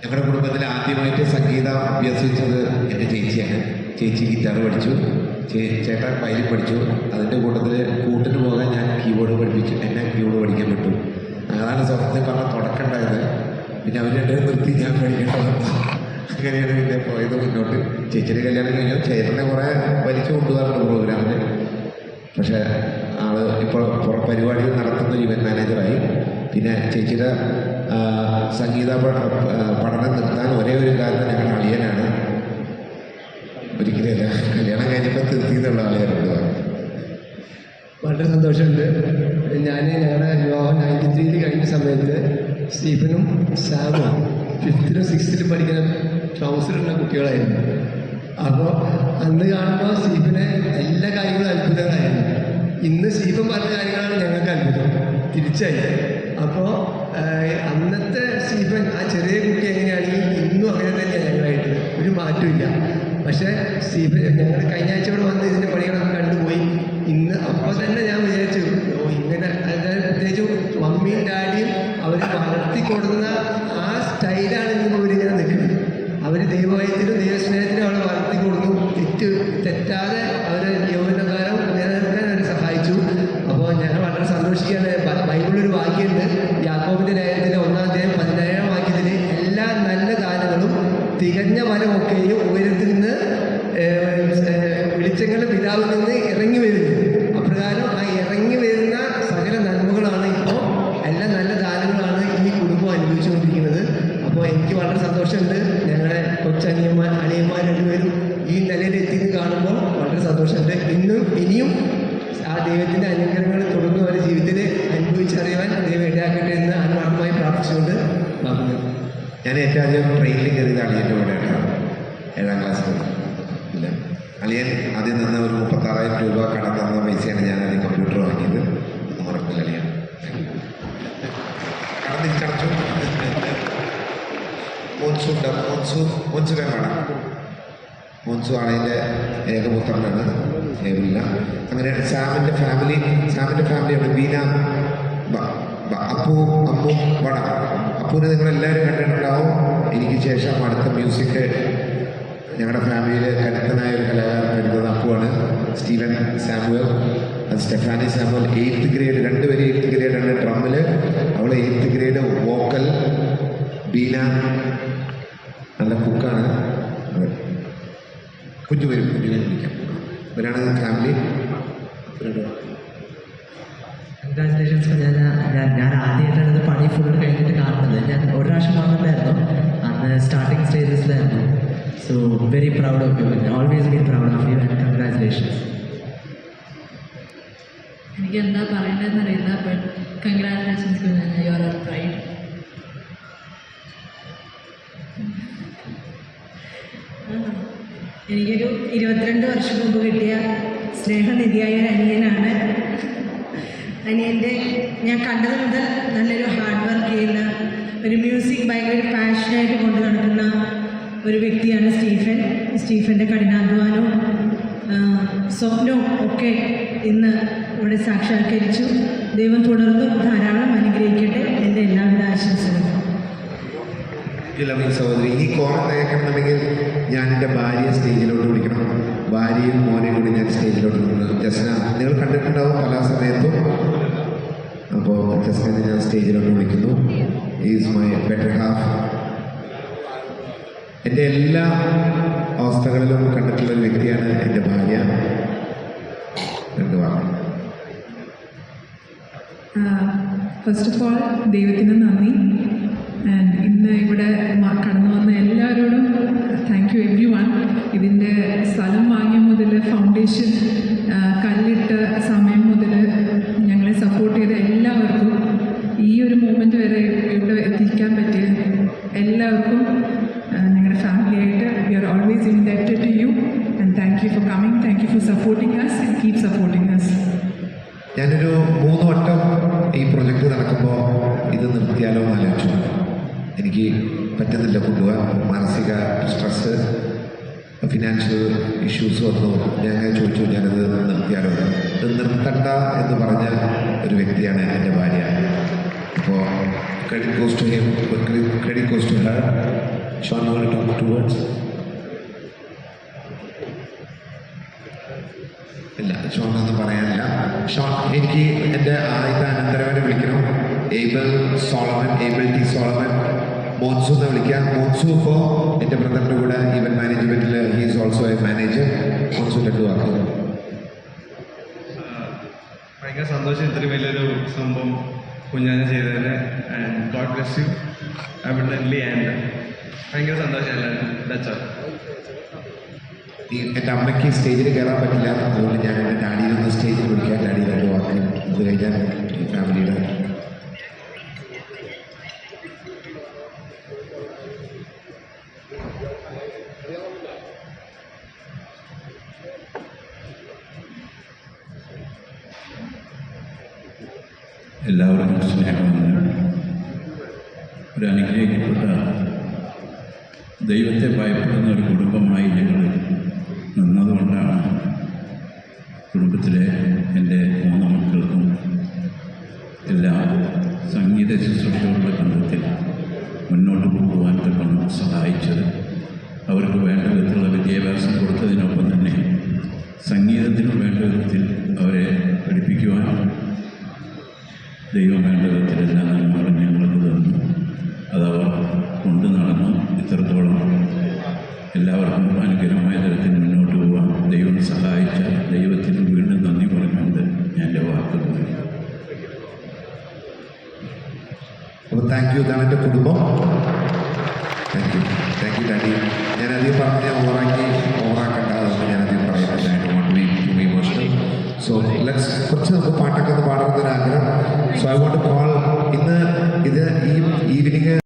ഞങ്ങളുടെ കുടുംബത്തിൽ ആദ്യമായിട്ട് സംഗീതം അഭ്യസിച്ചത് എന്റെ ചേച്ചിയാണ്. ചേച്ചി ഗിറ്റാർ പഠിച്ചു. ചേട്ടൻ വയലിൻ പഠിച്ചു. അതിന്റെ കൂട്ടത്തിൽ കൂട്ടിന് പോകാൻ ഞാൻ കീബോർഡ് പഠിപ്പിച്ചു. എന്നെ കീബോർഡ് പഠിക്കാൻ പറ്റും അതാണ് സ്വപ്നത്തിൽ പറഞ്ഞ തുടക്കം ഉണ്ടായത്. പിന്നെ അവർ രണ്ടുപേരും നിർത്തി ഞാൻ പഠിക്കേണ്ടത് അങ്ങനെയാണ് പിന്നെ പോയത് മുന്നോട്ട്. ചേച്ചിയുടെ കല്യാണം കഴിഞ്ഞു. ചേട്ടനെ കുറേ വലിച്ചു കൊണ്ടുപോകാറുണ്ട് പ്രോഗ്രാമിന് പക്ഷേ ആൾ ഇപ്പോൾ പുറ- പരിപാടികൾ നടത്തുന്ന ഇവന്റ് മാനേജറായി പിന്നെ ചേച്ചിയുടെ സംഗീത പഠനം നിർത്താൻ ഒരേ ഒരു കാരണം ഞങ്ങളുടെ അളിയനാണ്. ഒരിക്കലും കല്യാണം കഴിഞ്ഞപ്പോൾ നിർത്തിയതുള്ള അളിയനുണ്ട് വളരെ സന്തോഷമുണ്ട്. ഞാൻ ഞങ്ങളുടെ വിവാഹം നയന്റി ത്രീയിൽ കഴിഞ്ഞ സമയത്ത് സ്റ്റീഫനും സാമും ഫിഫ്ത്തിലും സിക്സ്ത്തിലും പഠിക്കുന്ന ട്രൗസറുള്ള കുട്ടികളായിരുന്നു. അപ്പോൾ അന്ന് കാണുമ്പോൾ സ്റ്റീഫിനെ എല്ലാ കാര്യങ്ങളും അത്ഭുതങ്ങളായിരുന്നു. ഇന്ന് സ്റ്റീഫൻ പറഞ്ഞ കാര്യങ്ങളാണ് ഞങ്ങൾക്ക് അത്ഭുതം. തിരിച്ചായി അപ്പോൾ അന്നത്തെ സ്റ്റീഫൻ ആ ചെറിയ കുട്ടി എങ്ങനെയാണെങ്കിൽ ഇന്നും അങ്ങനെ തന്നെയാണ് ഞങ്ങളായിട്ട് ഒരു മാറ്റമില്ല പക്ഷേ സ്റ്റീഫൻ ഞങ്ങൾ കഴിഞ്ഞ ആഴ്ച ഇവിടെ വന്ന് ഇതിന്റെ പണികളൊക്കെ കണ്ടുപോയി ഇന്ന് അപ്പോൾ തന്നെ ഞാൻ വിചാരിച്ചു ഓ ഇങ്ങനെ അതായത് പ്രത്യേകിച്ച് മമ്മിയും ഡാഡിയും അവർ വളർത്തിക്കൊടുന്ന തികഞ്ഞ ഫലമൊക്കെയും ഉയരത്തിൽ നിന്ന് വെളിച്ചങ്ങളുടെ പിതാവിൽ നിന്ന് ഇറങ്ങി വരുന്നു. അപ്രകാരം ആ ഇറങ്ങി വരുന്ന സകല നന്മകളാണ് ഇപ്പോൾ എല്ലാ നല്ല ദാനങ്ങളാണ് ഈ കുടുംബം അനുഭവിച്ചുകൊണ്ടിരിക്കുന്നത്. അപ്പോൾ എനിക്ക് വളരെ സന്തോഷമുണ്ട്. ഞങ്ങളുടെ കൊച്ചനിയന്മാർ അനിയന്മാർ രണ്ടുപേരും ഈ നിലയിൽ കാണുമ്പോൾ വളരെ സന്തോഷമുണ്ട്. ഇന്നും ഇനിയും ആ ദൈവത്തിന്റെ അനുഗ്രഹങ്ങൾ തുടർന്ന് അവരുടെ ജീവിതത്തിൽ അനുഭവിച്ചറിയാൻ ദൈവം ഇടയാക്കട്ടെ എന്ന് ആത്മാർത്ഥമായി പ്രാർത്ഥിച്ചുകൊണ്ട് പറഞ്ഞു ഞാൻ ഏറ്റവും ആദ്യം ട്രെയിനിൽ കയറിയത് അളിയന്റെ കൂടെയാണ്. ഏഴാം ക്ലാസ്സിൽ ഇല്ല. അളിയൻ ആദ്യം നിന്ന് ഒരു മുപ്പത്താറായിരം രൂപ കടം തന്ന പൈസയാണ് ഞാൻ ആദ്യം കമ്പ്യൂട്ടർ വാങ്ങിയത്. ഒന്നും മറക്കില്ല അളിയൻ. തിരിച്ചടച്ചു. മോൻസു മോൻസു മോൻസു വേണം മോൻസു ആണ്. ഏകപുത്രനാണ് ഏവില്ല. അങ്ങനെ സാമിന്റെ ഫാമിലി സാമിന്റെ ഫാമിലിയാണ് ബീന അപ്പു അമ്മു വട. അപ്പുവിനെ നിങ്ങളെല്ലാവരും കണ്ടിട്ടുണ്ടാവും. എനിക്ക് ശേഷം അടുത്ത മ്യൂസിക് ഞങ്ങളുടെ ഫാമിലിയിലെ കരുത്തനായ ഒരു കലാകാരൻ വരുന്നത് അപ്പുവാണ് സ്റ്റീവൻ സാമുവൽ. അത് സ്റ്റെഫാനി സാമുവൽ എയ്ത്ത് ഗ്രേഡ് രണ്ട് രണ്ടുപേരും എയ്ത്ത് ഗ്രേഡാണ് ഡ്രമ്മിൽ അവൾ എയ്ത്ത് ഗ്രേഡ് വോക്കൽ ബീന നല്ല കുക്കാണ് കുഞ്ഞു വരും കുഞ്ഞു വരും. ഇവരാണ് ഫാമിലി കൺഗ്രാറ്റുലേഷൻസ് ഞാൻ ഞാൻ ഞാൻ ആദ്യമായിട്ടാണ് ഇത് പണി ഫുൾ കഴിഞ്ഞിട്ട് കാണുന്നത്. ഞാൻ ഒരു പ്രാവശ്യം വന്നിട്ടുണ്ടായിരുന്നു. അന്ന് starting സ്റ്റേജസിലായിരുന്നു so very proud of you always be proud of you and congratulations എനിക്ക് എന്താ പറയേണ്ടതെന്ന് അറിയില്ല but congratulations you are pride എനിക്കൊരു ഇരുപത്തിരണ്ട് വർഷം മുമ്പ് കിട്ടിയ സ്നേഹനിധിയായ ഒരു അനിയനാണ് അനിയന്റെ ഞാൻ കണ്ടത് മുതൽ നല്ലൊരു ഹാർഡ് വർക്ക് ചെയ്യുന്ന ഒരു മ്യൂസിക് ഭയങ്കര പാഷനായിട്ട് കൊണ്ട് നടക്കുന്ന ഒരു വ്യക്തിയാണ് സ്റ്റീഫൻ. സ്റ്റീഫന്റെ കഠിനാധ്വാനവും സ്വപ്നവും ഒക്കെ ഇന്ന് ഇവിടെ സാക്ഷാത്കരിച്ചു. ദൈവം തുടർന്നും ധാരാളം അനുഗ്രഹിക്കട്ടെ എന്റെ എല്ലാവിധ ആശംസകളും. സഹോദരി ഈ കോണം തയ്ക്കണമെന്നുണ്ടെങ്കിൽ ഞാൻ എന്റെ ഭാര്യ സ്റ്റേജിലോട്ട് വിളിക്കണം. ഭാര്യയും മോനെയും കൂടി ഞാൻ സ്റ്റേജിലോട്ട് നിന്ന് ജസ്ന നിങ്ങൾ കണ്ടിട്ടുണ്ടാവും പല സമയത്തും അപ്പോൾ ജസ്നെ ഞാൻ സ്റ്റേജിലോട്ട് വിളിക്കുന്നു. ഈസ് മൈ ബെറ്റർ ഹാഫ് എന്റെ എല്ലാ അവസ്ഥകളിലും കണ്ടിട്ടുള്ള ഒരു വ്യക്തിയാണ് എന്റെ ഭാര്യ. ഫസ്റ്റ് ഓഫ് ഓൾ ദൈവത്തിന് നന്ദി. ഇന്ന് ഇവിടെ കടന്നു വന്ന എല്ലാവരോടും താങ്ക് യു എവ്രി വൺ ഇതിന്റെ സ്ഥലം വാങ്ങിയ മുതൽ ഫൗണ്ടേഷൻ കല്ലിട്ട സമയം മുതൽ ഞങ്ങളെ സപ്പോർട്ട് ചെയ്ത എല്ലാവർക്കും ഈ ഒരു മൂമെന്റ് വരെ ഇവിടെ എത്തിക്കാൻ പറ്റിയ എല്ലാവർക്കും ഞങ്ങളുടെ ഫാമിലിയായിട്ട് we are always inducted to you and thank you for coming thank you for supporting us keep supporting us ഞാനൊരു മൂന്ന് വട്ടം ഈ പ്രൊജക്റ്റ് നടക്കുമ്പോൾ ഇത് നിർത്തിയാലോ എന്ന് ആലോചിച്ചു. എനിക്ക് പറ്റുന്നില്ല കൊണ്ടുപോകാൻ. മാനസിക സ്ട്രെസ്സ് ഫിനാൻഷ്യൽ ഇഷ്യൂസ് വന്നു. ഞാൻ ചോദിച്ചു ഞാനത് നിർത്തിയാലോ? ഇത് നിർത്തണ്ട എന്ന് പറഞ്ഞ ഒരു വ്യക്തിയാണ് എന്റെ ഭാര്യ. അപ്പോൾ credit cost credit cost want to talk two words? ഇല്ല ഷോൺ എന്ന് പറയാനില്ല. ഷോൺ എനിക്ക് എന്റെ ആദ്യത്തെ അനന്തരവനെ വിളിക്കണം. Abel Solomon Abel T Solomon Monsu എന്ന് വിളിക്കാം. മോൻസു ഇപ്പോൾ എന്റെ ബ്രദറിന്റെ കൂടെ ഈവൻ മാനേജ്മെന്റിൽ ഹീസ് ഓൾസോ എ മാനേജർ മോൻസുന്റെ ഒക്കെ വാക്ക് ഭയങ്കര സന്തോഷം. ഇത്രയും വലിയൊരു സംഭവം കുഞ്ഞാന് ചെയ്തതിന്. And God bless you abundantly and ഭയങ്കര സന്തോഷം എല്ലാവരും എന്റെ അമ്മയ്ക്ക് സ്റ്റേജിൽ കയറാൻ പറ്റില്ല. അതുകൊണ്ട് ഞാൻ എന്റെ ഡാഡിയിൽ നിന്ന് സ്റ്റേജിൽ വിളിക്കാൻ ഡാഡി രണ്ട് വാക്ക് അത് കഴിഞ്ഞാൽ ഫാമിലിയുടെ എല്ലാവർക്കും സ്നേഹമെന്നാണ് ഒരു അനുഗ്രഹിക്കപ്പെട്ട ദൈവത്തെ ഭയപ്പെടുന്ന ഒരു കുടുംബമായി ഞങ്ങൾ നിന്നതുകൊണ്ടാണ് കുടുംബത്തിലെ എന്റെ മൂന്ന് മക്കൾക്കും എല്ലാ സംഗീത ശുശ്രൂഷകളുടെ ബന്ധത്തിൽ മുന്നോട്ട് പോകുവാൻ തക്കണം സഹായിച്ചത്. അവർക്ക് വേണ്ട വിധത്തിലുള്ള വിദ്യാഭ്യാസം കൊടുത്തതിനൊപ്പം ദൈവം വേണ്ട വിധത്തിലെല്ലാം നന്മകളും ഞങ്ങൾക്ക് തന്നു അതവർ കൊണ്ടു നടന്നു. ഇത്രത്തോളം. എല്ലാവർക്കും അനുഗ്രഹമായ തരത്തിൽ മുന്നോട്ട് പോകാൻ ദൈവം സഹായിച്ച ദൈവത്തിന് വീണ്ടും നന്ദി പറഞ്ഞുകൊണ്ട് ഞാൻ എന്റെ വാക്കുകൾ അപ്പോൾ താങ്ക് യു ഇതാണ് എന്റെ കുടുംബം. Thank you thank you daddy ഞാൻ അധികം പറഞ്ഞ് ഞാൻ ഓവറാക്കി ഓവറാക്കണ്ട അതുകൊണ്ട് ഞാൻ അധികം പറയുന്നില്ല I won't be to be emotional so let's കുറച്ച് നമുക്ക് പാട്ടൊക്കെ ഒന്ന് സോ ഐ വോണ്ട് കോൾ ഇന്ന് ഇത് ഈ